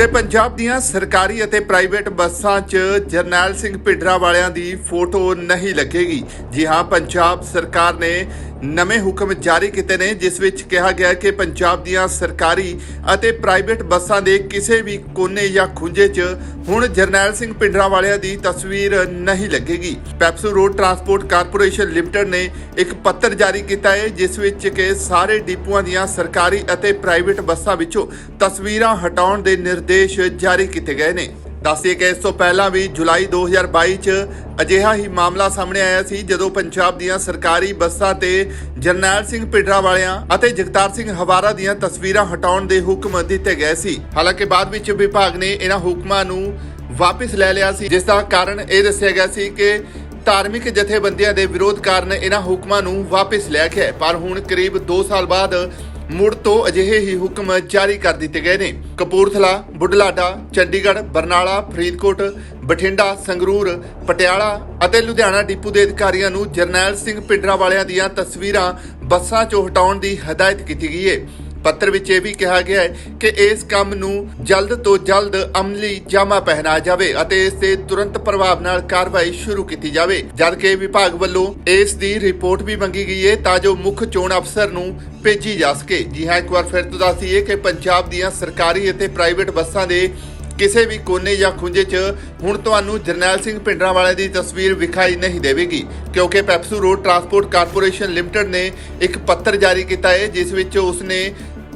ਤੇ ਪੰਜਾਬ ਦੀਆਂ ਸਰਕਾਰੀ ਅਤੇ ਪ੍ਰਾਈਵੇਟ ਬੱਸਾਂ 'ਚ ਜਰਨੈਲ ਸਿੰਘ ਭਿੱਡਰਾ ਵਾਲਿਆਂ ਦੀ ਫੋਟੋ ਨਹੀਂ ਲੱਗੇਗੀ। ਜੀ ਹਾਂ, ਪੰਜਾਬ ਸਰਕਾਰ ਨੇ ਨਵੇਂ ਹੁਕਮ ਜਾਰੀ ਕੀਤੇ ਨੇ, ਜਿਸ ਵਿੱਚ ਕਿਹਾ ਗਿਆ ਕਿ ਪੰਜਾਬ ਦੀਆਂ ਸਰਕਾਰੀ ਅਤੇ ਪ੍ਰਾਈਵੇਟ ਬੱਸਾਂ ਦੇ ਕਿਸੇ ਵੀ ਕੋਨੇ ਜਾਂ ਖੁੰਝੇ 'ਚ ਹੁਣ ਜਰਨੈਲ ਸਿੰਘ ਭਿੱਡਰਾ ਵਾਲਿਆਂ ਦੀ ਤਸਵੀਰ ਨਹੀਂ ਲੱਗੇਗੀ। PEPSU road transport corporation limited ਨੇ ਇੱਕ ਪੱਤਰ ਜਾਰੀ ਕੀਤਾ ਹੈ, ਜਿਸ ਵਿੱਚ ਕਿ ਸਾਰੇ ਡਿਪੂਆਂ ਦੀਆਂ ਸਰਕਾਰੀ ਅਤੇ ਪ੍ਰਾਈਵੇਟ ਬੱਸਾਂ ਵਿੱਚੋਂ ਤਸਵੀਰਾਂ ਹਟਾਉਣ ਦੇ ਨਿਰਦੇਸ਼ ਜਾਰੀ ਕੀਤੇ ਗਏ ਨੇ। ਦੱਸਦੇ ਕਿ ਇਸ ਤੋਂ ਪਹਿਲਾਂ ਵੀ ਜੁਲਾਈ 2022 ਚ ਅਜਿਹਾ ਹੀ ਮਾਮਲਾ ਸਾਹਮਣੇ ਆਇਆ ਸੀ, ਜਦੋਂ ਪੰਜਾਬ ਦੀਆਂ ਸਰਕਾਰੀ ਬੱਸਾਂ ਤੇ ਜਰਨੈਲ ਸਿੰਘ ਭਿੱਡਰਾ ਵਾਲਿਆਂ ਅਤੇ ਜਗਤਾਰ ਸਿੰਘ ਹਵਾਰਾ ਦੀਆਂ ਤਸਵੀਰਾਂ ਹਟਾਉਣ ਦੇ ਹੁਕਮ ਦਿੱਤੇ ਗਏ ਸੀ। ਹਾਲਾਂਕਿ ਬਾਅਦ ਵਿੱਚ ਵਿਭਾਗ ਨੇ ਇਹਨਾਂ ਹੁਕਮਾਂ ਨੂੰ ਵਾਪਸ ਲੈ ਲਿਆ ਸੀ, ਜਿਸ ਦਾ ਕਾਰਨ ਇਹ ਦੱਸਿਆ ਗਿਆ ਸੀ ਕਿ ਧਾਰਮਿਕ ਜਥੇਬੰਦੀਆਂ ਦੇ ਵਿਰੋਧ ਕਾਰਨ ਇਹਨਾਂ ਹੁਕਮਾਂ ਨੂੰ ਵਾਪਸ ਲਿਆ ਗਿਆ ਪਰ ਹੁਣ ਕਰੀਬ 2 ਸਾਲ ਬਾਅਦ ਮੁੜ ਤੋਂ ਅਜਿਹੇ ਹੀ ਹੁਕਮ ਜਾਰੀ ਕਰ ਦਿੱਤੇ ਗਏ ਨੇ। ਕਪੂਰਥਲਾ, ਬੁਢਲਾਡਾ, ਚੰਡੀਗੜ੍ਹ, ਬਰਨਾਲਾ, ਫਰੀਦਕੋਟ, ਬਠਿੰਡਾ, ਸੰਗਰੂਰ, ਪਟਿਆਲਾ ਅਤੇ ਲੁਧਿਆਣਾ ਡਿਪੂ ਦੇ ਅਧਿਕਾਰੀਆਂ ਨੂੰ ਜਰਨੈਲ ਸਿੰਘ ਪਿੰਡਰਾ ਵਾਲਿਆਂ ਦੀਆਂ ਤਸਵੀਰਾਂ ਬੱਸਾਂ 'ਚੋਂ ਹਟਾਉਣ ਦੀ ਹਦਾਇਤ ਕੀਤੀ ਗਈ ਹੈ ਪੱਤਰ ਵਿੱਚ ਇਹ ਵੀ ਕਿਹਾ ਗਿਆ ਹੈ ਕਿ ਇਸ ਕੰਮ ਨੂੰ ਜਲਦ ਤੋਂ ਜਲਦ ਅਮਲੀ ਜਾਮਾ ਪਹਿਨਾ ਜਾਵੇ ਅਤੇ ਇਸ ਤੇ ਤੁਰੰਤ ਪ੍ਰਭਾਵ ਨਾਲ ਕਾਰਵਾਈ ਸ਼ੁਰੂ ਕੀਤੀ ਜਾਵੇ। ਜਦਕਿ ਵਿਭਾਗ ਵੱਲੋਂ ਇਸ ਦੀ ਰਿਪੋਰਟ ਵੀ ਮੰਗੀ ਗਈ ਹੈ ਤਾਂ ਜੋ ਮੁੱਖ ਚੋਣ ਅਫਸਰ ਨੂੰ ਭੇਜੀ ਜਾ ਸਕੇ। ਜੀ ਹਾਂ, ਇੱਕ ਵਾਰ ਫਿਰ ਤੋਂ ਦੱਸ ਕਿ ਪੰਜਾਬ ਦੀਆਂ ਸਰਕਾਰੀ ਅਤੇ ਪ੍ਰਾਈਵੇਟ ਬੱਸਾਂ ਦੇ ਕਿਸੇ ਵੀ ਕੋਨੇ ਜਾਂ ਖੁੰਝੇ 'ਚ ਹੁਣ ਤੁਹਾਨੂੰ ਜਰਨੈਲ ਸਿੰਘ ਪਿੰਡਰਾਂ ਵਾਲਿਆਂ ਦੀ ਤਸਵੀਰ ਵਿਖਾਈ ਨਹੀਂ ਦੇਵੇਗੀ, ਕਿਉਂਕਿ PEPSU road transport corporation limited ਨੇ ਇੱਕ ਪੱਤਰ ਜਾਰੀ ਕੀਤਾ ਹੈ, ਜਿਸ ਵਿੱਚ ਉਸਨੇ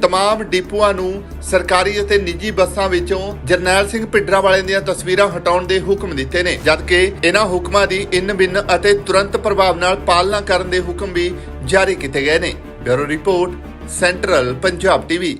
ਤਮਾਮ ਡਿਪੂਆਂ ਨੂੰ ਸਰਕਾਰੀ ਅਤੇ ਨਿੱਜੀ ਬੱਸਾਂ ਵਿੱਚੋਂ ਜਰਨੈਲ ਸਿੰਘ ਪਿੰਡਰਾਂ ਵਾਲੇ ਦੀਆਂ ਤਸਵੀਰਾਂ ਹਟਾਉਣ ਦੇ ਹੁਕਮ ਦਿੱਤੇ ਨੇ ਜਦਕਿ ਇਹਨਾਂ ਹੁਕਮਾਂ ਦੀ ਇਨ ਬਿਨ ਅਤੇ ਤੁਰੰਤ ਪ੍ਰਭਾਵ ਨਾਲ ਪਾਲਣਾ ਕਰਨ ਦੇ ਹੁਕਮ ਵੀ ਜਾਰੀ ਕੀਤੇ ਗਏ ਨੇ bureau report central Punjab TV